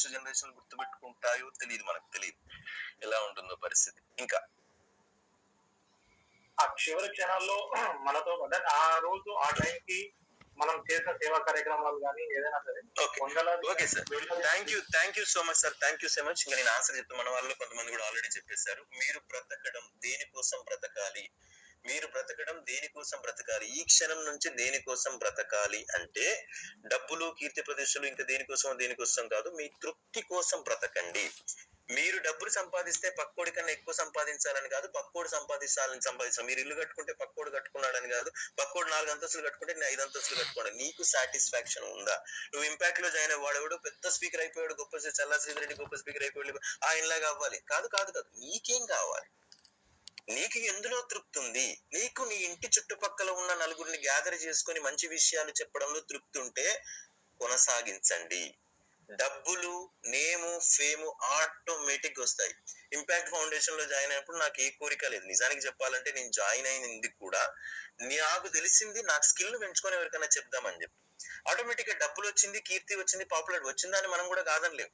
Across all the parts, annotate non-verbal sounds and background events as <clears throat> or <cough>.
Next generation గుర్తుపెట్టుకుంటాయో తెలియదు మనకు తెలియదు ఎలా ఉంటుందో పరిస్థితి. ఇంకా. ఆ చివరి క్షణాల్లో మనతో ఆ రోజు ఆ టైంకి మనం చేసిన సేవా కార్యక్రమాలు కానీ ఏదైనా సరే okay. Sir. Thank you thank you so much sir thank you so much ఇంకా నేను ఆన్సర్ చెప్తాను. మన వాళ్ళు కొంతమంది కూడా ఆల్రెడీ చెప్పేశారు. మీరు బ్రతకడం దేనికోసం బ్రతకాలి? మీరు బ్రతకడం దేనికోసం బ్రతకాలి? ఈ క్షణం నుంచి దేనికోసం బ్రతకాలి అంటే డబ్బులు కీర్తి ప్రదేశాలు ఇంకా దేనికోసం దేనికోసం కాదు మీ తృప్తి కోసం బ్రతకండి. మీరు డబ్బులు సంపాదిస్తే పక్కోడి కన్నా ఎక్కువ సంపాదించాలని కాదు పక్కోడు సంపాదించాలని సంపాదించాలి మీరు ఇల్లు కట్టుకుంటే పక్కోడు కట్టుకున్నాడని కాదు పక్కోడు నాలుగు అంతస్తులు కట్టుకుంటే నేను ఐదు అంతస్తులు కట్టుకోండి. నీకు సాటిస్ఫాక్షన్ ఉందా? నువ్వు ఇంపాక్ట్లో జాయిన్ అవ్వాడు పెద్ద స్పీకర్ అయిపోయాడు గొప్ప చల్లా శ్రీధరెడ్డి గొప్ప స్పీకర్ అయిపోయాడు ఆయనలాగా అవ్వాలి. కాదు కాదు కాదు. నీకేం కావాలి? నీకు ఎందులో తృప్తి ఉంది నీకు నీ ఇంటి చుట్టుపక్కల ఉన్న నలుగురిని గ్యాదర్ చేసుకొని మంచి విషయాలు చెప్పడంలో తృప్తి ఉంటే కొనసాగించండి. డబ్బులు నేము ఫేము ఆటోమేటిక్ వస్తాయి. ఇంపాక్ట్ ఫౌండేషన్లో జాయిన్ అయినప్పుడు నాకు ఏ కోరిక లేదు. నిజానికి చెప్పాలంటే నేను జాయిన్ అయింది కూడా. నాకు తెలిసింది నాకు స్కిల్ పెంచుకొని ఎవరికైనా చెప్దామని చెప్పి. ఆటోమేటిక్గా డబ్బులు వచ్చింది కీర్తి వచ్చింది పాపులర్ వచ్చిందని మనం కూడా కాదనలేము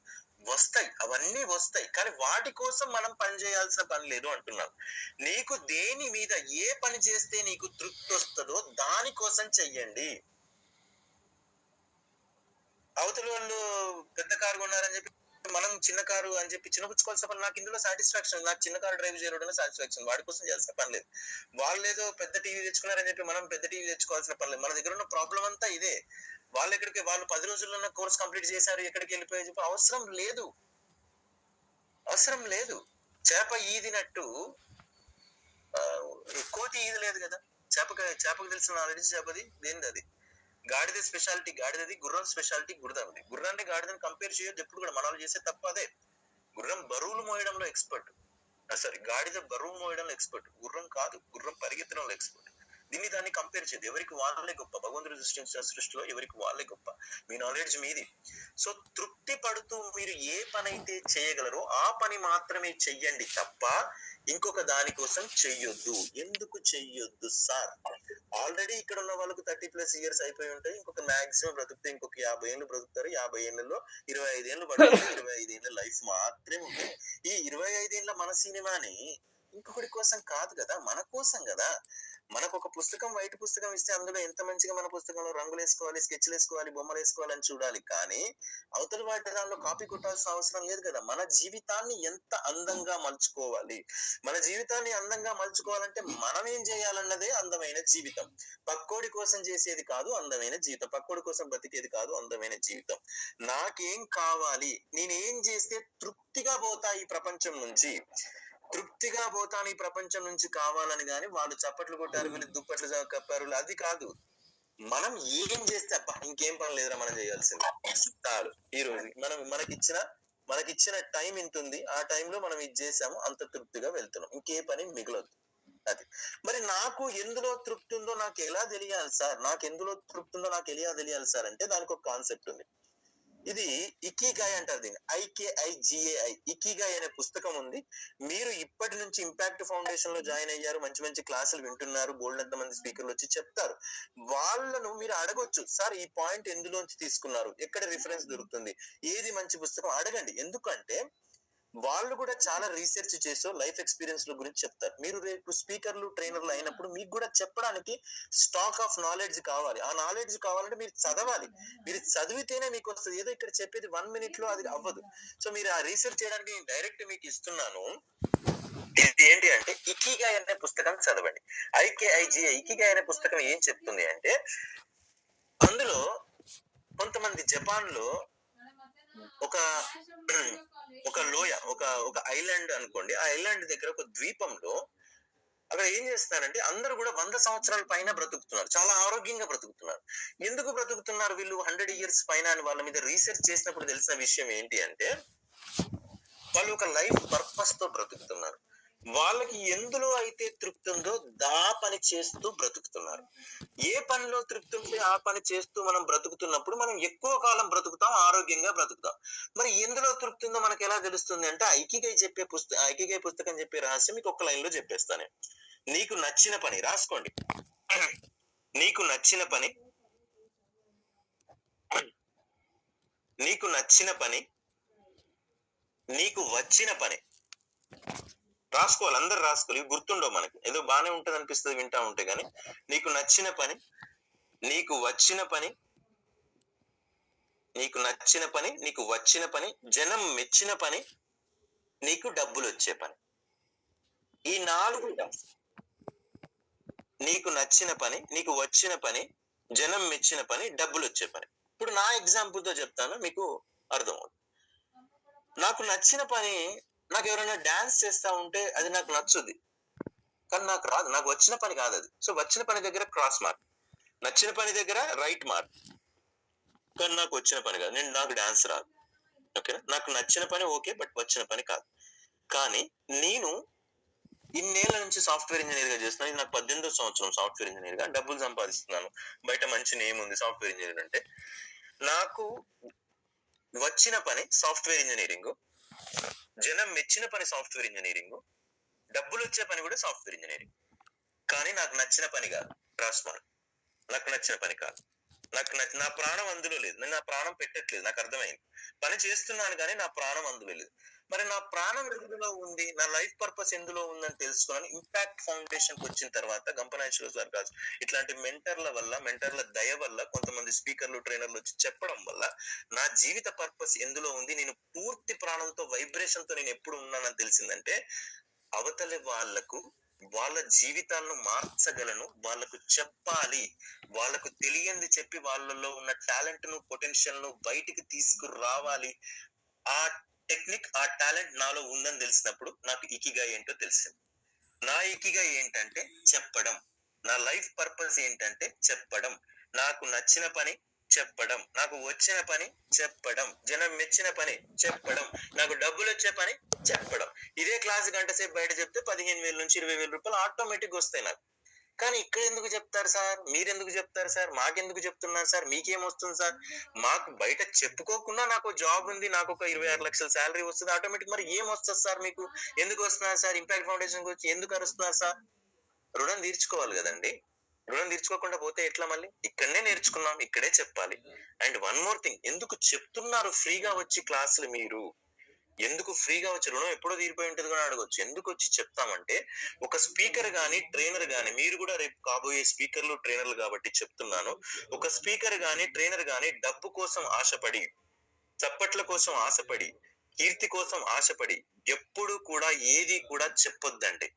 వస్తాయి అవన్నీ వస్తాయి. కానీ వాటి కోసం మనం పని చేయాల్సిన పని లేదు అంటున్నాను. నీకు దేని మీద ఏ పని చేస్తే నీకు తృప్తి వస్తుందో దానికోసం చెయ్యండి. అవతల వాళ్ళు పెద్ద కారు కొన్నారని చెప్పి మనం చిన్న కారు అని చెప్పి చిన్నపుచ్చుకోవాల్సిన పని నాకు ఇందులో సాటిస్ఫాక్షన్ నాకు చిన్న కారు డ్రైవ్ చేయడం సాటిస్ఫాక్షన్ వాడి కోసం చేయాల్సిన పని లేదు. వాళ్ళు ఏదో పెద్ద టీవీ తెచ్చుకున్నారని చెప్పి మనం పెద్ద టీవీ తెచ్చుకోవాల్సిన పని లేదు. మన దగ్గర ఉన్న ప్రాబ్లం అంతా ఇదే. వాళ్ళు ఎక్కడికి వాళ్ళు పది రోజుల్లో కోర్స్ కంప్లీట్ చేశారు ఎక్కడికి వెళ్ళిపోయి చెప్పి అవసరం లేదు. అవసరం లేదు. చేప ఈదినట్టు ఎక్కువ ఈది లేదు కదా. చేపకి చేపకు తెలిసిన ఆల్రెడీ చేపది. దేనిది అది? గాడిద స్పెషాలిటీ గాడిదది గుర్రం స్పెషాలిటీ గుర్రది గుర్రాన్ని గాడిదని కంపేర్ చేయొద్దు ఎప్పుడు కూడా మనం చేసే తప్ప అదే. గుర్రం బరువులు మోయడంలో ఎక్స్పర్ట్ సారీ గాడిద బరువు మోయడంలో ఎక్స్పర్ట్ గుర్రం కాదు గుర్రం పరిగెత్తడంలో ఎక్స్పర్ట్ దీన్ని దాన్ని కంపేర్ చేయదు ఎవరికి వాళ్ళే గొప్ప? భగవంతుడు సృష్టించిన సృష్టిలో ఎవరికి వాళ్ళే గొప్ప? మీ నాలెడ్జ్ మీది. సో తృప్తి పడుతూ మీరు ఏ పని అయితే చేయగలరో ఆ పని మాత్రమే చెయ్యండి తప్ప ఇంకొక దానికోసం చెయ్యొద్దు. ఎందుకు చెయ్యొద్దు సార్? ఆల్రెడీ ఇక్కడ ఉన్న వాళ్ళకు థర్టీ ప్లస్ ఇయర్స్ అయిపోయి ఉంటాయి ఇంకొక మాక్సిమం బ్రతుకుతే ఇంకొక యాభై ఏళ్ళు బ్రతుకుతారు. యాభై ఏళ్ళలో ఇరవై ఐదు పడుతుంది. ఇరవై ఐదు లైఫ్ మాత్రమే ఉంది. ఈ ఇరవై ఐదేళ్ళ మన సినిమాని ఇంకొకటి కోసం కాదు కదా మన కోసం కదా. మనకు ఒక పుస్తకం వైట్ పుస్తకం ఇస్తే అందులో ఎంత మంచిగా మన పుస్తకంలో రంగులు వేసుకోవాలి స్కెచ్లు వేసుకోవాలి బొమ్మలు వేసుకోవాలని చూడాలి. కానీ అవతల వాటి దానిలో కాపీ కొట్టాల్సిన అవసరం లేదు కదా. మన జీవితాన్ని ఎంత అందంగా మలుచుకోవాలి? మన జీవితాన్ని అందంగా మలుచుకోవాలంటే మనం ఏం చేయాలన్నదే అందమైన జీవితం. పక్కోడి కోసం చేసేది కాదు అందమైన జీవితం. పక్కోడి కోసం బతికేది కాదు అందమైన జీవితం. నాకేం కావాలి? నేనేం చేస్తే తృప్తిగా పోతా ఈ ప్రపంచం నుంచి? తృప్తిగా పోతాను ఈ ప్రపంచం నుంచి కావాలని గాని వాళ్ళు చప్పట్లు కొట్టారు వీళ్ళు దుప్పట్లు కప్పారు అది కాదు. మనం ఏం చేస్తే ఇంకేం పని లేదురా మనం చేయాల్సింది. చాలు ఈ రోజు మనం మనకిచ్చిన మనకిచ్చిన టైం ఇంత ఉంది ఆ టైంలో మనం ఇది చేసాము అంత తృప్తిగా వెళ్తున్నాం. ఇంకే పని మిగలదు అది. మరి నాకు ఎందులో తృప్తి ఉందో నాకు ఎలా తెలియాలి సార్? నాకు ఎందులో తృప్తి ఉందో నాకు ఎలా తెలియాలి సార్? అంటే దానికి ఒక కాన్సెప్ట్ ఉంది. ఇది ఇకీగాయ్ అంటారు దీన్ని. ఐకేఐజిఏఐ ఇకీగాయ్ అనే పుస్తకం ఉంది. మీరు ఇప్పటి నుంచి ఇంపాక్ట్ ఫౌండేషన్లో జాయిన్ అయ్యారు మంచి మంచి క్లాసులు వింటున్నారు బోల్డ్ ఎంత మంది స్పీకర్లు వచ్చి చెప్తారు. వాళ్ళను మీరు అడగొచ్చు. సార్ ఈ పాయింట్ ఎందులోంచి తీసుకున్నారు? ఎక్కడ రిఫరెన్స్ దొరుకుతుంది? ఏది మంచి పుస్తకం? అడగండి. ఎందుకంటే వాళ్ళు కూడా చాలా రీసెర్చ్ చేసో లైఫ్ ఎక్స్పీరియన్స్ ల గురించి చెప్తారు. మీరు రేపు స్పీకర్లు ట్రైనర్లు అయినప్పుడు మీకు కూడా చెప్పడానికి స్టాక్ ఆఫ్ నాలెడ్జ్ కావాలి. ఆ నాలెడ్జ్ కావాలంటే మీరు చదవాలి. మీరు చదివితేనే మీకు వస్తుంది. ఏదో ఇక్కడ చెప్పేది వన్ మినిట్లో అది అవ్వదు. సో మీరు ఆ రీసెర్చ్ చేయడానికి నేను డైరెక్ట్ మీకు ఇస్తున్నాను. ఇది ఏంటి అంటే ఇకిగా అనే పుస్తకం చదవండి. ఐకేఐజీ ఇకిగా అనే పుస్తకం ఏం చెప్తుంది అంటే అందులో కొంతమంది జపాన్లో ఒక ఒక లోయ ఒక ఒక ఐలాండ్ అనుకోండి. ఆ ఐలాండ్ దగ్గర ఒక ద్వీపంలో అక్కడ ఏం చేస్తున్నారంటే అందరూ కూడా వంద సంవత్సరాల పైన బ్రతుకుతున్నారు. చాలా ఆరోగ్యంగా బ్రతుకుతున్నారు. ఎందుకు బ్రతుకుతున్నారు వీళ్ళు? హండ్రెడ్ ఇయర్స్ పైన అని వాళ్ళ మీద రీసెర్చ్ చేసినప్పుడు తెలిసిన విషయం ఏంటి అంటే వాళ్ళు ఒక లైఫ్ పర్పస్తో బ్రతుకుతున్నారు. వాళ్ళకి ఎందులో అయితే తృప్తి ఉందో దా పని చేస్తూ బ్రతుకుతున్నారు. ఏ పనిలో తృప్తి ఉంటే ఆ పని చేస్తూ మనం బ్రతుకుతున్నప్పుడు మనం ఎక్కువ కాలం బ్రతుకుతాం ఆరోగ్యంగా బ్రతుకుతాం. మరి ఎందులో తృప్తి ఉందో మనకు ఎలా తెలుస్తుంది అంటే ఐకిగై చెప్పే పుస్తకం ఐకికై పుస్తకం చెప్పే రహస్యం మీకు ఒక లైన్లో చెప్పేస్తాను. నీకు నచ్చిన పని రాసుకోండి. నీకు నచ్చిన పని నీకు నచ్చిన పని నీకు వచ్చిన పని. రాసుకోవాలి అందరు రాసుకోవాలి. ఇవి గుర్తుండవు మనకి. ఏదో బాగానే ఉంటుంది అనిపిస్తుంది వింటా ఉంటే గానీ. నీకు నచ్చిన పని నీకు వచ్చిన పని నీకు నచ్చిన పని నీకు వచ్చిన పని జనం మెచ్చిన పని నీకు డబ్బులు వచ్చే పని. ఈ నాలుగు నీకు నచ్చిన పని నీకు వచ్చిన పని జనం మెచ్చిన పని డబ్బులు వచ్చే పని. ఇప్పుడు నా ఎగ్జాంపుల్తో చెప్తాను మీకు అర్థమవుతుంది. నాకు నచ్చిన పని నాకు ఎవరైనా డాన్స్ చేస్తా ఉంటే అది నాకు నచ్చుద్ది కానీ నాకు రాదు. నాకు వచ్చిన పని కాదు అది. సో వచ్చిన పని దగ్గర క్రాస్ మార్క్ నచ్చిన పని దగ్గర రైట్ మార్క్ కానీ నాకు వచ్చిన పని కాదు. నేను నాకు డాన్స్ రాదు. ఓకేనా నాకు నచ్చిన పని ఓకే బట్ వచ్చిన పని కాదు. కానీ నేను ఇన్నేళ్ళ నుంచి సాఫ్ట్వేర్ ఇంజనీర్గా చేస్తున్నాను. ఇది నాకు పద్దెనిమిదో సంవత్సరం సాఫ్ట్వేర్ ఇంజనీర్గా. డబ్బులు సంపాదిస్తున్నాను. బయట మంచి నేమ్ ఉంది సాఫ్ట్వేర్ ఇంజనీర్ అంటే? నాకు వచ్చిన పని సాఫ్ట్వేర్ ఇంజనీరింగ్ జనం మెచ్చిన పని సాఫ్ట్వేర్ ఇంజనీరింగ్. డబ్బులు వచ్చే పని కూడా సాఫ్ట్వేర్ ఇంజనీరింగ్. కానీ నాకు నచ్చిన పని కాదు. రాస్మార్ నాకు నచ్చిన పని కాదు. నాకు నా ప్రాణం అందులో లేదు. నేను నా ప్రాణం పెట్టట్లేదు. నాకు అర్థమైంది. పని చేస్తున్నాను కానీ నా ప్రాణం అందులో లేదు. మరి నా ప్రాణం ఎందులో ఉంది? నా లైఫ్ పర్పస్ ఎందులో ఉందని తెలుసుకున్నాను. ఇంపాక్ట్ ఫౌండేషన్కి వచ్చిన తర్వాత గంపనాశ్వర సార్ కాదు ఇట్లాంటి మెంటర్ల వల్ల మెంటర్ల దయ వల్ల కొంతమంది స్పీకర్లు ట్రైనర్లు వచ్చి చెప్పడం వల్ల నా జీవిత పర్పస్ ఎందులో ఉంది? నేను పూర్తి ప్రాణంతో వైబ్రేషన్తో నేను ఎప్పుడు ఉన్నానని తెలిసిందంటే అవతలి వాళ్ళకు వాళ్ళ జీవితాలను మార్చగలను వాళ్ళకు చెప్పాలి. వాళ్ళకు తెలియంది చెప్పి వాళ్ళలో ఉన్న టాలెంట్ను పొటెన్షియల్ను బయటికి తీసుకురావాలి. ఆ టెక్నిక్ ఆ టాలెంట్ నాలో ఉందని తెలిసినప్పుడు నాకు ఇకిగా ఏంటో తెలిసింది. నా ఇకిగా ఏంటంటే చెప్పడం. నా లైఫ్ పర్పస్ ఏంటంటే చెప్పడం. నాకు నచ్చిన పని చెప్పడం. నాకు వచ్చిన పని చెప్పడం. జనం మెచ్చిన పని చెప్పడం. నాకు డబ్బులు వచ్చే పని చెప్పడం. ఇదే క్లాస్ గంట సేపు బయట చెప్తే పదిహేను వేల నుంచి ఇరవై వేల రూపాయలు ఆటోమేటిక్ వస్తాయి నాకు. కానీ ఇక్కడ ఎందుకు చెప్తారు సార్? మీరెందుకు చెప్తారు సార్? మాకెందుకు చెప్తున్నారు సార్? మీకేం వస్తుంది సార్? మాకు బయట చెప్పుకోకుండా నాకు జాబ్ ఉంది. నాకు ఒక ఇరవై ఆరు లక్షల శాలరీ వస్తుంది. ఆటోమేటిక్ మరి ఏం వస్తుంది సార్ మీకు? ఎందుకు వస్తున్నారు సార్? ఇంపాక్ట్ ఫౌండేషన్ వచ్చి ఎందుకు అరుస్తున్నారు సార్? రుణం తీర్చుకోవాలి కదండి. రుణం తీర్చుకోకుండా పోతే ఎట్లా మళ్ళీ? ఇక్కడనే నేర్చుకున్నాం ఇక్కడే చెప్పాలి. అండ్ వన్ మోర్ థింగ్ ఎందుకు చెప్తున్నారు ఫ్రీగా వచ్చి క్లాసులు మీరు? ఎందుకు ఫ్రీగా వచ్చి రుణం ఎప్పుడో తీరిపోయి ఉంటుంది కూడా అడగొచ్చు. ఎందుకు వచ్చి చెప్తామంటే ఒక స్పీకర్ గాని ట్రైనర్ గాని మీరు కూడా రేపు కాబోయే స్పీకర్లు ట్రైనర్లు కాబట్టి చెప్తున్నాను. ఒక స్పీకర్ గాని ట్రైనర్ గాని డబ్బు కోసం ఆశపడి చప్పట్ల కోసం ఆశపడి కీర్తి కోసం ఆశపడి ఎప్పుడు కూడా ఏది కూడా చెప్పొద్దండి.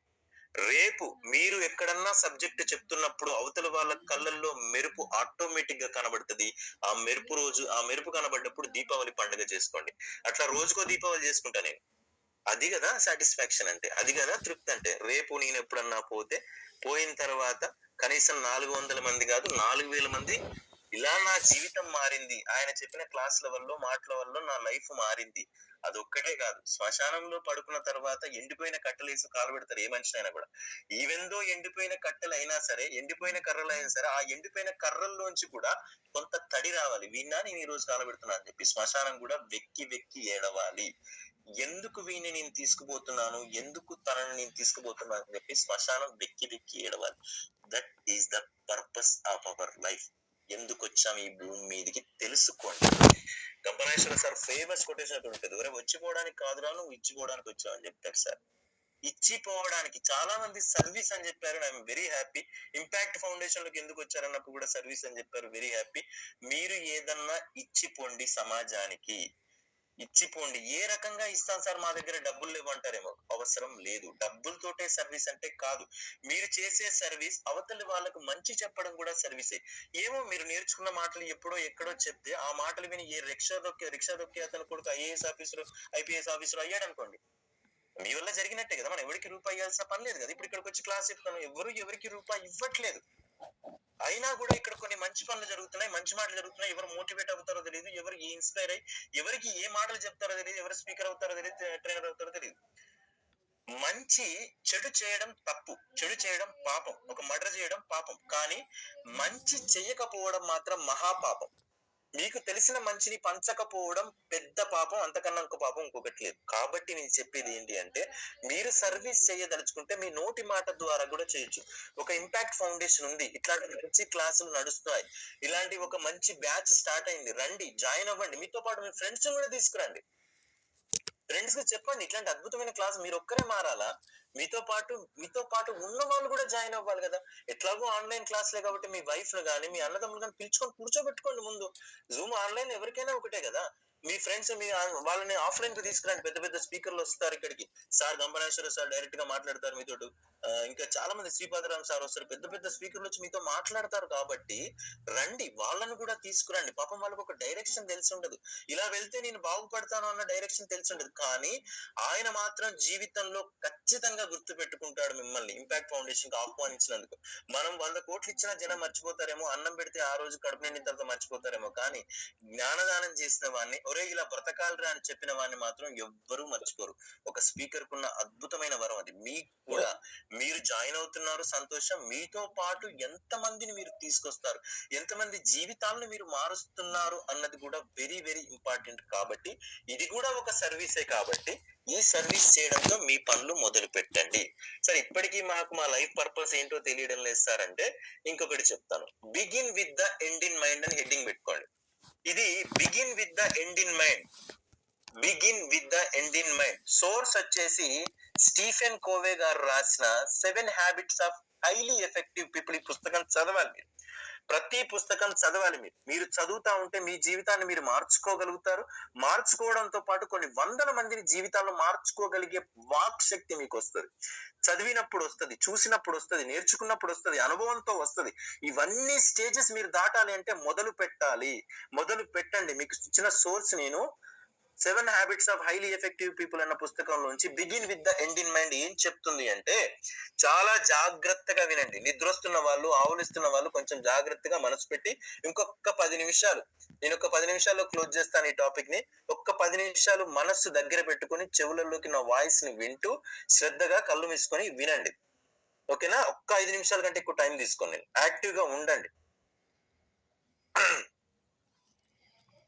రేపు మీరు ఎక్కడన్నా సబ్జెక్ట్ చెప్తున్నప్పుడు అవతల వాళ్ళ కళ్ళల్లో మెరుపు ఆటోమేటిక్గా కనబడుతుంది. ఆ మెరుపు రోజు ఆ మెరుపు కనబడినప్పుడు దీపావళి పండుగ చేసుకోండి. అట్లా రోజుకో దీపావళి చేసుకుంటా నేను. అది కదా సాటిస్ఫాక్షన్ అంటే అది కదా తృప్తి అంటే. రేపు నేను ఎప్పుడన్నా పోతే పోయిన తర్వాత కనీసం నాలుగు వందల మంది కాదు నాలుగు వేల మంది ఇలా నా జీవితం మారింది. ఆయన చెప్పిన క్లాసుల వల్ల మాటల వల్ల నా లైఫ్ మారింది. అది ఒక్కటే కాదు. శ్మశానంలో పడుకున్న తర్వాత ఎండిపోయిన కట్టెలు వేసి కాలు పెడతారు ఏ మనిషి అయినా కూడా ఈవెందో ఎండిపోయిన కట్టెలు అయినా సరే ఎండిపోయిన కర్రలు అయినా సరే ఆ ఎండిపోయిన కర్రల్లోంచి కూడా కొంత తడి రావాలి. వీణా నేను ఈ రోజు కాలు పెడుతున్నా అని చెప్పి శ్మశానం కూడా వెక్కి వెక్కి ఏడవాలి. ఎందుకు వీణి నేను తీసుకుపోతున్నాను? ఎందుకు తనని నేను తీసుకుపోతున్నాను? అని చెప్పి శ్మశానం వెక్కి వెక్కి ఏడవాలి. That is the purpose of our life ఎందుకు వచ్చాం ఈ భూమి మీదకి తెలుసుకోండి. గంపనేశ్వర సార్ ఫేమస్ కొటేషన్ ఒకటి ఉంటుంది. ఎవరే వచ్చిపోవడానికి కాదురా నువ్వు ఇచ్చిపోవడానికి వచ్చావు అని చెప్తారు సార్. ఇచ్చిపోవడానికి చాలా మంది సర్వీస్ అని చెప్పారు. ఐఎమ్ వెరీ హ్యాపీ ఇంపాక్ట్ ఫౌండేషన్లోకి ఎందుకు వచ్చారన్నప్పుడు కూడా సర్వీస్ అని చెప్పారు. వెరీ హ్యాపీ మీరు ఏదన్నా ఇచ్చిపోండి సమాజానికి. ఇచ్చిపోండి. ఏ రకంగా ఇస్తాం సార్ మా దగ్గర డబ్బులు లేవంటారేమో? అవసరం లేదు. డబ్బులతోటే సర్వీస్ అంటే కాదు. మీరు చేసే సర్వీస్ అవతలి వాళ్ళకు మంచి చెప్పడం కూడా సర్వీసే. ఏమో మీరు నేర్చుకున్న మాటలు ఎప్పుడో ఎక్కడో చెప్తే ఆ మాటలు విని ఏ రిక్షా దొక్కి రిక్షా దొక్కే అతను కొడుకు ఐఏఎస్ ఆఫీసర్ ఐపీఎస్ ఆఫీసర్ అయ్యాడు అనుకోండి మీ వల్ల జరిగినట్టే కదా. మనం ఎవరికి రూపాయి ఇవ్వాల్సిన పని లేదు కదా. ఇప్పుడు ఇక్కడికి వచ్చి క్లాస్ చెప్తాను. ఎవరు ఎవరికి రూపాయి ఇవ్వట్లేదు. అయినా కూడా ఇక్కడ కొన్ని మంచి పనులు జరుగుతున్నాయి మంచి మాటలు జరుగుతున్నాయి. ఎవరు మోటివేట్ అవుతారో తెలియదు ఎవరు ఇన్స్పైర్ అయ్యి ఎవరికి ఏ మాటలు చెప్తారో తెలియదు ఎవరు స్పీకర్ అవుతారో తెలియదు ట్రైనర్ అవుతారో తెలియదు మంచి చెడు చేయడం తప్పు చెడు చేయడం పాపం ఒక మర్డర్ చేయడం పాపం. కానీ మంచి చేయకపోవడం మాత్రం మహాపాపం. మీకు తెలిసిన మంచిని పంచకపోవడం పెద్ద పాపం అంతకన్నా ఇంకో పాపం ఇంకొకటి లేదు. కాబట్టి నేను చెప్పేది ఏంటి అంటే మీరు సర్వీస్ చేయదలుచుకుంటే మీ నోటి మాట ద్వారా కూడా చేయొచ్చు. ఒక ఇంపాక్ట్ ఫౌండేషన్ ఉంది. ఇట్లాంటి మంచి క్లాసులు నడుస్తున్నాయి. ఇలాంటి ఒక మంచి బ్యాచ్ స్టార్ట్ అయింది. రండి జాయిన్ అవ్వండి. మీతో పాటు మీ ఫ్రెండ్స్ కూడా తీసుకురండి. ఫ్రెండ్స్కి చెప్పండి ఇట్లాంటి అద్భుతమైన క్లాస్ మీరు ఒక్కరే మారాలా? మీతో పాటు మీతో పాటు ఉన్న వాళ్ళు కూడా జాయిన్ అవ్వాలి కదా? ఎట్లాగో ఆన్లైన్ క్లాసులే కాబట్టి మీ వైఫ్ను కానీ మీ అన్నదమ్ములు కానీ పిలుచుకొని కూర్చోబెట్టుకోండి ముందు. జూమ్ ఆన్లైన్ ఎవరికైనా ఒకటే కదా? మీ ఫ్రెండ్స్ మీ వాళ్ళని ఆఫ్లైన్కి తీసుకురండి పెద్ద పెద్ద స్పీకర్లు వస్తారు ఇక్కడికి. సార్ గంపనేశ్వర సార్ డైరెక్ట్గా మాట్లాడతారు మీతో ఇంకా చాలా మంది శ్రీపాదరామ్ సార్ వస్తారు. పెద్ద పెద్ద స్పీకర్లు వచ్చి మీతో మాట్లాడతారు కాబట్టి రండి వాళ్ళను కూడా తీసుకురండి. పాపం వాళ్ళకి ఒక డైరెక్షన్ తెలిసి ఉండదు. ఇలా వెళ్తే నేను బాగుపడతాను అన్న డైరెక్షన్ తెలిసి ఉండదు. కానీ ఆయన మాత్రం జీవితంలో ఖచ్చితంగా గుర్తు పెట్టుకుంటాడు మిమ్మల్ని. ఇంపాక్ట్ ఫౌండేషన్కి ఆహ్వానించినందుకు. మనం వంద కోట్లు ఇచ్చినా జనం మర్చిపోతారేమో అన్నం పెడితే ఆ రోజు కడుపు నిండిన తర్వాత మర్చిపోతారేమో. కానీ జ్ఞానదానం చేసిన వాడిని ఒరే ఇలా బ్రతకాలరా అని చెప్పిన వాడిని మాత్రం ఎవ్వరూ మర్చిపోరు. ఒక స్పీకర్ కున్న అద్భుతమైన వరం అది. మీకు కూడా మీరు జాయిన్ అవుతున్నారు సంతోషం. మీతో పాటు ఎంత మందిని మీరు తీసుకొస్తారు? ఎంతమంది జీవితాలను మీరు మారుస్తున్నారు అన్నది కూడా వెరీ వెరీ ఇంపార్టెంట్ కాబట్టి ఇది కూడా ఒక సర్వీసే కాబట్టి ఈ సర్వీస్ చేయడంతో మీ పనులు మొదలు పెట్టండి. సరే ఇప్పటికీ మాకు మా లైఫ్ పర్పస్ ఏంటో తెలియడం లేదు సార్ అంటే ఇంకొకటి చెప్తాను. Begin with the end in mind అని హెడ్డింగ్ పెట్టుకోండి. ఇది begin with the end in mind begin with the end in mind source వచ్చేసి స్టీఫెన్ కోవే గారు రాసిన seven habits of highly effective people ఈ పుస్తకం చదవాలి మీరు. ప్రతి పుస్తకం చదవాలి మీరు. మీరు చదువుతా ఉంటే మీ జీవితాన్ని మీరు మార్చుకోగలుగుతారు. మార్చుకోవడంతో పాటు కొన్ని వందల మందిని జీవితాల్లో మార్చుకోగలిగే వాక్ శక్తి మీకు వస్తుంది చదివినప్పుడు వస్తుంది చూసినప్పుడు వస్తుంది నేర్చుకున్నప్పుడు వస్తుంది అనుభవంతో వస్తుంది. ఇవన్నీ స్టేజెస్ మీరు దాటాలి అంటే మొదలు పెట్టాలి. మొదలు పెట్టండి. మీకు ఇచ్చిన సోర్స్ నేను seven habits of highly effective people అన్న పుస్తకంలోంచి begin with the end in mind ఏం చెప్తుంది అంటే చాలా జాగ్రత్తగా వినండి. నిద్రొస్తున్న వాళ్ళు ఆవులిస్తున్న వాళ్ళు కొంచెం జాగ్రత్తగా మనసు పెట్టి ఇంకొక పది నిమిషాలు నేను ఒక పది నిమిషాల్లో క్లోజ్ చేస్తాను ఈ టాపిక్ని ఒక్క పది నిమిషాలు మనస్సు దగ్గర పెట్టుకొని చెవులలోకి నా వాయిస్ని వింటూ శ్రద్ధగా కళ్ళు మూసుకొని వినండి. ఓకేనా? ఒక్క ఐదు నిమిషాల కంటే ఎక్కువ టైం తీసుకోండి. యాక్టివ్గా ఉండండి.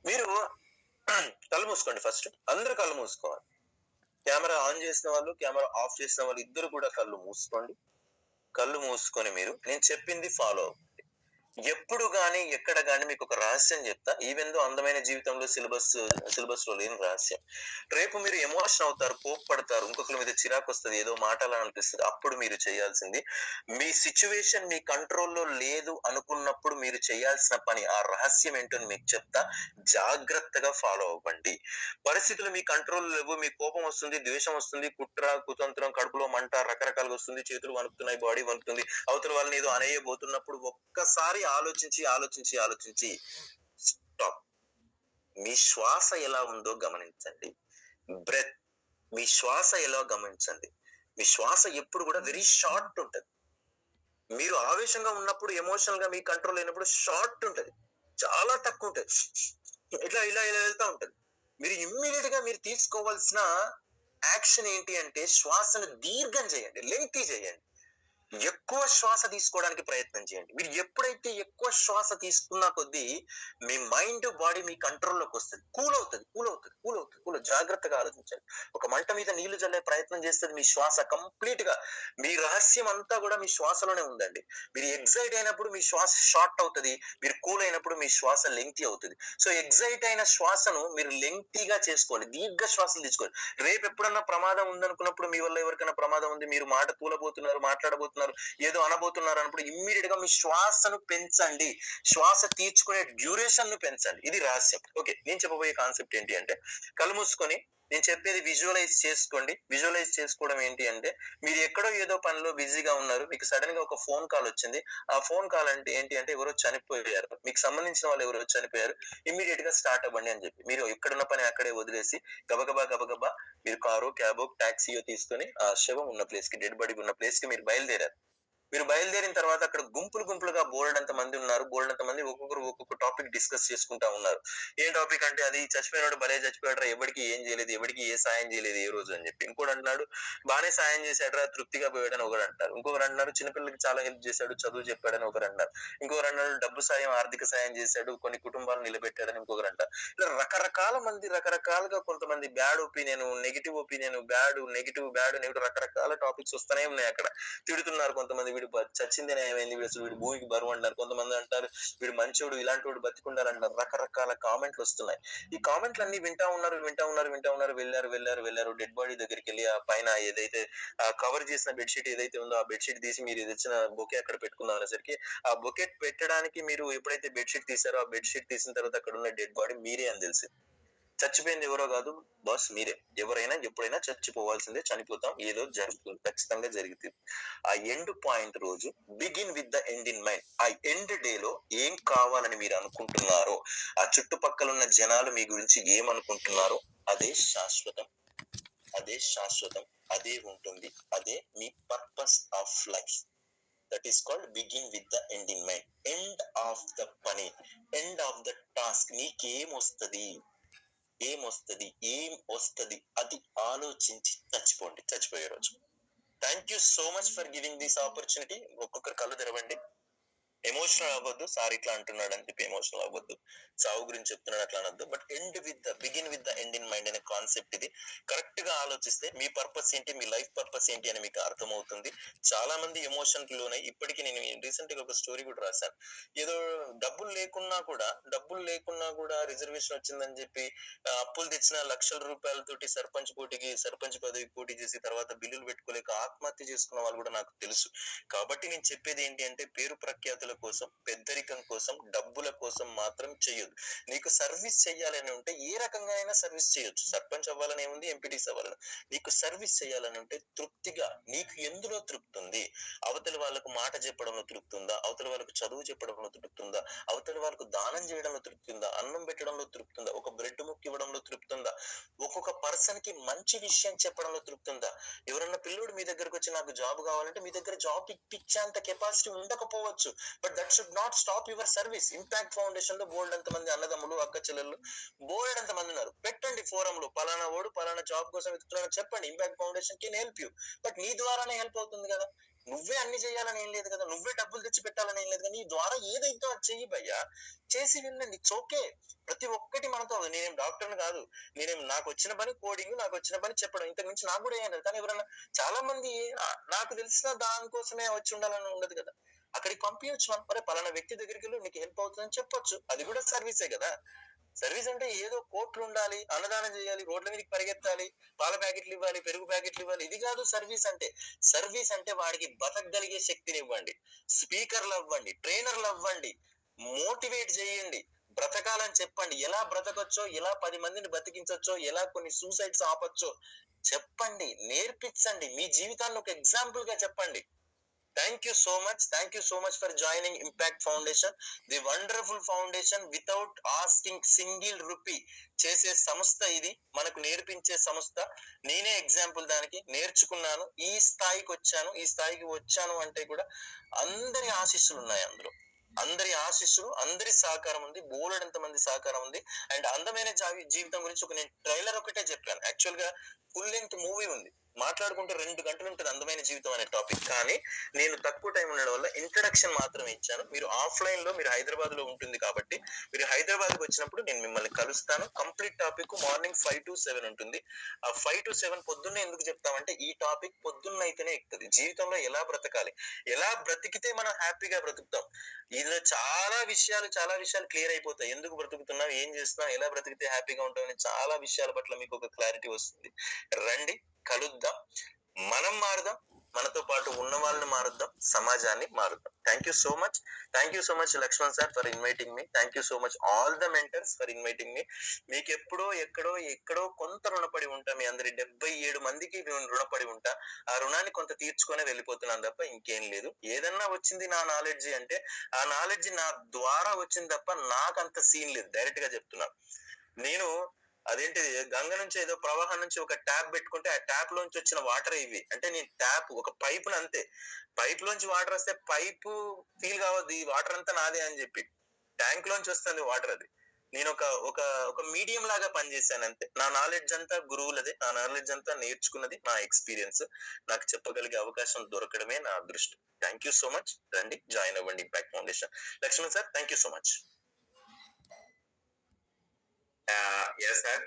మీరు <clears throat> కళ్ళు మూసుకోండి ఫస్ట్ అందరు కళ్ళు మూసుకోవాలి. కెమెరా ఆన్ చేసిన వాళ్ళు కెమెరా ఆఫ్ చేసిన వాళ్ళు ఇద్దరు కూడా కళ్ళు మూసుకోండి. కళ్ళు మూసుకొని మీరు నేను చెప్పింది ఫాలో అవ్వండి ఎప్పుడు గాని ఎక్కడ గాని మీకు ఒక రహస్యం చెప్తా. ఈవెన్ దో అందమైన జీవితంలో సిలబస్ సిలబస్లో లేని రహస్యం. రేపు మీరు ఎమోషన్ అవుతారు కోప్పడతారు ఇంకొకరి మీద చిరాకు వస్తుంది ఏదో మాటలనిపిస్తుంది అప్పుడు మీరు చేయాల్సింది మీ సిచ్యువేషన్ మీ కంట్రోల్లో లేదు అనుకున్నప్పుడు మీరు చేయాల్సిన పని ఆ రహస్యం ఏంటో మీకు చెప్తా. జాగ్రత్తగా ఫాలో అవ్వండి. పరిస్థితులు మీ కంట్రోల్ లేవు మీ కోపం వస్తుంది ద్వేషం వస్తుంది కుట్ర కుతంత్రం కడుపులో మంట రకరకాలుగా వస్తుంది చేతులు వణుకుతున్నాయి బాడీ వణుకుతుంది అవతల వాళ్ళని ఏదో అనేయబోతున్నప్పుడు ఒక్కసారి ఆలోచించి ఆలోచించి ఆలోచించి స్టాప్. మీ శ్వాస ఎలా ఉందో గమనించండి. బ్రెత్. మీ శ్వాస ఎలా గమనించండి. మీ శ్వాస ఎప్పుడు కూడా వెరీ షార్ట్ ఉంటుంది. మీరు ఆవేశంగా ఉన్నప్పుడు ఎమోషనల్గా మీ కంట్రోల్ అయినప్పుడు షార్ట్ ఉంటుంది. చాలా తక్కువ ఉంటుంది. ఇట్లా ఇలా ఇలా వెళ్తా ఉంటుంది. మీరు ఇమ్మీడియట్గా మీరు తీసుకోవాల్సిన యాక్షన్ ఏంటి అంటే శ్వాసను దీర్ఘం చేయండి. లెంగ్తీ చేయండి. ఎక్కువ శ్వాస తీసుకోవడానికి ప్రయత్నం చేయండి. మీరు ఎప్పుడైతే ఎక్కువ శ్వాస తీసుకున్న కొద్దీ మీ మైండ్ బాడీ మీ కంట్రోల్లోకి వస్తుంది. కూల్ అవుతుంది కూల్ అవుతుంది కూల్ అవుతుంది కూల్ జాగ్రత్తగా ఆలోచించండి. ఒక మంట మీద నీళ్ళు చల్లే ప్రయత్నం చేస్తుంది మీ శ్వాస కంప్లీట్గా మీ రహస్యం అంతా కూడా మీ శ్వాసలోనే ఉందండి. మీరు ఎగ్జైట్ అయినప్పుడు మీ శ్వాస షార్ట్ అవుతుంది. మీరు కూల్ అయినప్పుడు మీ శ్వాస లెంగ్తీ అవుతుంది. సో ఎగ్జైట్ అయిన శ్వాసను మీరు లెంగ్తీగా చేసుకోవాలి. దీర్ఘ శ్వాసలు తీసుకోవాలి. రేపు ఎప్పుడన్నా ప్రమాదం ఉందనుకున్నప్పుడు మీ వల్ల ఎవరికైనా ప్రమాదం ఉంది. మీరు మాట కూలబోతున్నారు మాట్లాడబోతున్నారు. ఏదో అనబోతున్నారు అన్నప్పుడు ఇమ్మీడియట్గా మీ శ్వాసను పెంచండి. శ్వాస తీర్చుకునే డ్యూరేషన్ను పెంచండి. ఇది రహస్యం. ఓకే నేను చెప్పబోయే కాన్సెప్ట్ ఏంటి అంటే కళ్ళు మూసుకొని నేను చెప్పేది విజువలైజ్ చేసుకోండి. విజువలైజ్ చేసుకోవడం ఏంటి అంటే మీరు ఎక్కడో ఏదో పనిలో బిజీగా ఉన్నారు మీకు సడన్గా ఒక ఫోన్ కాల్ వచ్చింది. ఆ ఫోన్ కాల్ అంటే ఏంటి అంటే ఎవరో చనిపోయారు. మీకు సంబంధించిన వాళ్ళు ఎవరో చనిపోయారు. ఇమీడియట్గా స్టార్ట్ అవ్వండి అని చెప్పి. మీరు ఎక్కడున్న పని అక్కడే వదిలేసి గబగబా గబగబా మీరు కారు క్యాబో ట్యాక్సీయో తీసుకొని ఆ శవం ఉన్న ప్లేస్కి డెడ్ బాడీ ఉన్న ప్లేస్కి మీరు బయలుదేరారు. మీరు బయలుదేరిన తర్వాత అక్కడ గుంపులు గుంపులుగా బోల్డంత మంది ఉన్నారు. బోల్డంత మంది ఒక్కొక్కరు ఒక్కొక్క టాపిక్ డిస్కస్ చేసుకుంటా ఉన్నారు. ఏం టాపిక్ అంటే అది చచ్చిపోయినాడు భలే చచ్చిపోయాడు ఎవరికి ఏం చేయలేదు ఎవరికి ఏ సాయం చేయలేదు ఏ రోజు అని చెప్పి. ఇంకోటి అంటున్నాడు బాగానే సాయం చేశాడు తృప్తిగా పోయాడని ఒకరు అంటారు ఇంకొకరు అంటున్నారు చిన్నపిల్లలకి చాలా హెల్ప్ చేశాడు చదువు చెప్పాడని ఒకరు అంటారు ఇంకొకరు అన్నాడు డబ్బు సాయం ఆర్థిక సాయం చేశాడు కొన్ని కుటుంబాలు నిలబెట్టాడని ఇంకొకరు అంటారు ఇలా రకరకాల మంది రకరకాలుగా కొంతమంది bad opinion negative opinion bad negative bad negative రకరకాల టాపిక్స్ వస్తూనే ఉన్నాయి అక్కడ. తిడుతున్నారు కొంతమంది వీడు చచ్చింది ఏమైంది వీడు అసలు వీడు భూమికి బరువు అంటారు కొంతమంది అంటారు వీడు మంచోడు ఇలాంటి వాడు బతికుండాలంటారు రకరకాల కామెంట్లు వస్తున్నాయి. ఈ కామెంట్లు అన్ని వింటా ఉన్నారు వింటా ఉన్నారు వింటా ఉన్నారు వెళ్ళారు వెళ్ళారు వెళ్ళారు డెడ్ బాడీ దగ్గరికి వెళ్ళి ఆ పైన ఏదైతే కవర్ చేసిన బెడ్షీట్ ఏదైతే ఉందో ఆ బెడ్షీట్ తీసి మీరు తెచ్చిన బొకే అక్కడ పెట్టుకుందాం అనేసరికి ఆ బొకెట్ పెట్టడానికి మీరు ఎప్పుడైతే బెడ్షీట్ తీసారో ఆ బెడ్షీట్ తీసిన తర్వాత అక్కడ ఉన్న డెడ్ బాడీ మీరే అని తెలిసి చచ్చిపోయింది ఎవరో కాదు బాస్ మీరే. ఎవరైనా ఎప్పుడైనా చచ్చిపోవాల్సిందే చనిపోతాం ఏదో జరుగుతుంది ఖచ్చితంగా జరుగుతుంది ఆ ఎండ్ పాయింట్ రోజు begin with the end in mind ఆ ఎండ్ డే లో ఏం కావాలని మీరు అనుకుంటున్నారో ఆ చుట్టుపక్కల ఉన్న జనాలు మీ గురించి ఏమనుకుంటున్నారో అదే శాశ్వతం. అదే శాశ్వతం. అదే ఉంటుంది. అదే మీ purpose of life that is called begin with the end in mind end of the పని. ఎండ్ ఆఫ్ ద టాస్క్ నీకేం వస్తుంది ఏం వస్తుంది ఏం వస్తుంది అది ఆలోచించి చచ్చిపోండి. చచ్చిపోయే రోజు. Thank you so much for giving this opportunity ఒక్కొక్కరు కళ్ళు తెరవండి. ఎమోషనల్ అవ్వద్దు సార్ ఇట్లా అంటున్నాడు అని చెప్పి ఎమోషనల్ అవ్వద్దు. సావు గురించి చెప్తున్నాడు అట్లా అనొద్దు. But end with the begin with the end in mind అనే కాన్సెప్ట్ ఇది. కరెక్ట్గా ఆలోచిస్తే మీ పర్పస్ ఏంటి మీ లైఫ్ పర్పస్ ఏంటి అని మీకు అర్థమవుతుంది. చాలా మంది ఎమోషన్లోనే ఇప్పటికీ నేను రీసెంట్గా ఒక స్టోరీ కూడా రాశాను. ఏదో డబ్బులు లేకున్నా కూడా డబ్బులు లేకున్నా కూడా రిజర్వేషన్ వచ్చిందని చెప్పి అప్పులు తెచ్చిన లక్షల రూపాయలతోటి సర్పంచ్ పోటీకి సర్పంచ్ పదవి పోటీ చేసి తర్వాత బిల్లులు పెట్టుకోలేక ఆత్మహత్య చేసుకున్న వాళ్ళు కూడా నాకు తెలుసు. కాబట్టి నేను చెప్పేది ఏంటి అంటే పేరు ప్రఖ్యాతులు కోసం పెద్దరికం కోసం డబ్బుల కోసం మాత్రం చేయొద్దు నీకు సర్వీస్ చేయాలని ఉంటే ఏ రకంగా అయినా సర్వీస్ చేయొచ్చు సర్పంచ్ అవ్వాలని ఉంది ఎంపీటీస్ అవ్వాలని. నీకు సర్వీస్ చేయాలని ఉంటే తృప్తిగా నీకు ఎందులో తృప్తి ఉంది అవతలి వాళ్ళకు మాట చెప్పడంలో తృప్తి ఉందా అవతలి వాళ్ళకు చదువు చెప్పడంలో తృప్తి ఉందా అవతలి వాళ్ళకు దానం చేయడంలో తృప్తి ఉందా అన్నం పెట్టడంలో తృప్తి ఉందా ఒక బ్రెడ్ ముక్క ఇవ్వడంలో తృప్తి ఉందా ఒక్కొక్క పర్సన్కి మంచి విషయం చెప్పడంలో తృప్తి ఉందా ఎవరన్నా పిల్లోడు మీ దగ్గరకు వచ్చి నాకు జాబ్ కావాలంటే మీ దగ్గర జాబ్ ఇప్పించేంత కెపాసిటీ ఉండకపోవచ్చు. But that should not stop your service impact ఫౌండేషన్లో bold అంత మంది అన్నదమ్ములు అక్క చెల్లెళ్ళు బోల్డ్ అంత మంది ఉన్నారు. పెట్టండి ఫోరం లో పలానా ఓడు పలానా జాబ్ కోసం వెతుకుతున్నాను చెప్పండి. ఇంపాక్ట్ ఫౌండేషన్కి హెల్ప్ యూ బట్ నీ ద్వారానే హెల్ప్ అవుతుంది కదా. నువ్వే అన్ని చేయాలని ఏం లేదు కదా. నువ్వే డబ్బులు తెచ్చి పెట్టాలని ఏం లేదు కదా. నీ ద్వారా ఏదైతే అది చెయ్యి భయ్యా చేసి వెళ్ళండి ఇట్స్ ఓకే ప్రతి ఒక్కటి మనతో నేనేం డాక్టర్ని కాదు. నేనేం నాకు వచ్చిన పని కోడింగ్ నాకు వచ్చిన పని చెప్పడం. ఇంతకు మించి నాకు కూడా ఏం లేదు. కానీ ఎవరైనా చాలా మంది నాకు తెలిసిన దానికోసమే వచ్చి ఉండాలని ఉండదు కదా. అక్కడికి పంపించచ్చు మనం. మరి పలానా వ్యక్తి దగ్గరికి వెళ్ళి నీకు హెల్ప్ అవుతుందని చెప్పొచ్చు. అది కూడా సర్వీసే కదా. సర్వీస్ అంటే ఏదో కోట్లు ఉండాలి అన్నదానం చేయాలి రోడ్ల మీదకి పరిగెత్తాలి పాల ప్యాకెట్లు ఇవ్వాలి పెరుగు ప్యాకెట్లు ఇవ్వాలి. ఇది కాదు సర్వీస్ అంటే. సర్వీస్ అంటే వాడికి బతకగలిగే శక్తిని ఇవ్వండి. స్పీకర్లు అవ్వండి ట్రైనర్లు అవ్వండి. మోటివేట్ చేయండి. బ్రతకాలని చెప్పండి. ఎలా బ్రతకొచ్చో ఎలా పది మందిని బతికించొచ్చో ఎలా కొన్ని సూసైడ్స్ ఆపొచ్చో చెప్పండి నేర్పించండి. మీ జీవితాన్ని ఒక ఎగ్జాంపుల్గా చెప్పండి. Thank you so much thank you so much for joining impact foundation the wonderful foundation without asking single rupee చేసే సంస్థ ఇది. మనకు నేర్పించే సంస్థ. నేనే ఎగ్జాంపుల్ దానికి నేర్చుకున్నాను. ఈ స్థాయికి వచ్చాను. ఈ స్థాయికి వచ్చాను అంటే కూడా అందరి ఆశీస్సులు ఉన్నాయి అందులో. అందరి ఆశీస్సులు అందరి సహకారం ఉంది. బోలెడంత మంది సహకారం ఉంది. అండ్ అందమైన జీవితం గురించి ఒక నేను ట్రైలర్ ఒకటే చెప్పాను. యాక్చువల్గా ఫుల్ లెంత్ మూవీ ఉంది. మాట్లాడుకుంటే రెండు గంటలు ఉంటుంది అందమైన జీవితం అనే టాపిక్ కానీ నేను తక్కువ టైం ఉండడం వల్ల ఇంట్రడక్షన్ మాత్రమే ఇచ్చాను. మీరు ఆఫ్లైన్లో మీరు హైదరాబాద్లో ఉంటుంది కాబట్టి మీరు హైదరాబాద్కి వచ్చినప్పుడు నేను మిమ్మల్ని కలుస్తాను. Complete topic morning five to seven ఉంటుంది. ఆ ఫైవ్ టు సెవెన్ పొద్దున్నే ఎందుకు చెప్తామంటే ఈ టాపిక్ పొద్దున్న అయితేనే ఎక్కుతుంది. జీవితంలో ఎలా బ్రతకాలి? ఎలా బ్రతికితే మనం హ్యాపీగా బ్రతుకుతాం? ఇందులో చాలా విషయాలు చాలా విషయాలు క్లియర్ అయిపోతాయి. ఎందుకు బ్రతుకుతున్నాం? ఏం చేస్తున్నాం? ఎలా బ్రతికితే హ్యాపీగా ఉంటాం? అనే చాలా విషయాల పట్ల మీకు ఒక క్లారిటీ వస్తుంది. రండి కలుద్దాం. మనం మారుదాం మనతో పాటు ఉన్న వాళ్ళని మారుద్దాం సమాజాన్ని మారుద్దాం. Thank you so much thank you so much Lakshman sir for inviting me thank you so much all the mentors for inviting me మీకు ఎప్పుడో ఎక్కడో ఎక్కడో కొంత రుణపడి ఉంటా మీ అందరి డెబ్బై ఏడు మందికి నేను రుణపడి ఉంటా. ఆ రుణాన్ని కొంత తీర్చుకొని వెళ్ళిపోతున్నాను తప్ప ఇంకేం లేదు. ఏదన్నా వచ్చింది నా నాలెడ్జ్ అంటే ఆ నాలెడ్జ్ నా ద్వారా వచ్చింది తప్ప నాకు అంత సీన్ లేదు. డైరెక్ట్గా చెప్తున్నాను నేను అదేంటిది? గంగ నుంచి ఏదో ప్రవాహం నుంచి ఒక ట్యాప్ పెట్టుకుంటే ఆ ట్యాప్ లోంచి వచ్చిన వాటర్ ఇవి. అంటే నేను ట్యాప్ ఒక పైప్ అంతే. పైప్ లోంచి వాటర్ వస్తే పైపు ఫీల్ కావద్దు. ఈ వాటర్ అంతా నాదే అని చెప్పి. ట్యాంక్ లోంచి వస్తుంది వాటర్ అది. నేను ఒక ఒక ఒక మీడియం లాగా పనిచేశాను అంతే. నా నాలెడ్జ్ అంతా గురువులదే. నా నాలెడ్జ్ అంతా నేర్చుకున్నది నా ఎక్స్పీరియన్స్. నాకు చెప్పగలిగే అవకాశం దొరకడమే నా అదృష్టం. Thank you so much. రండి జాయిన్ అవ్వండి. Impact foundation. Lakshman sir thank you so much. Yes sir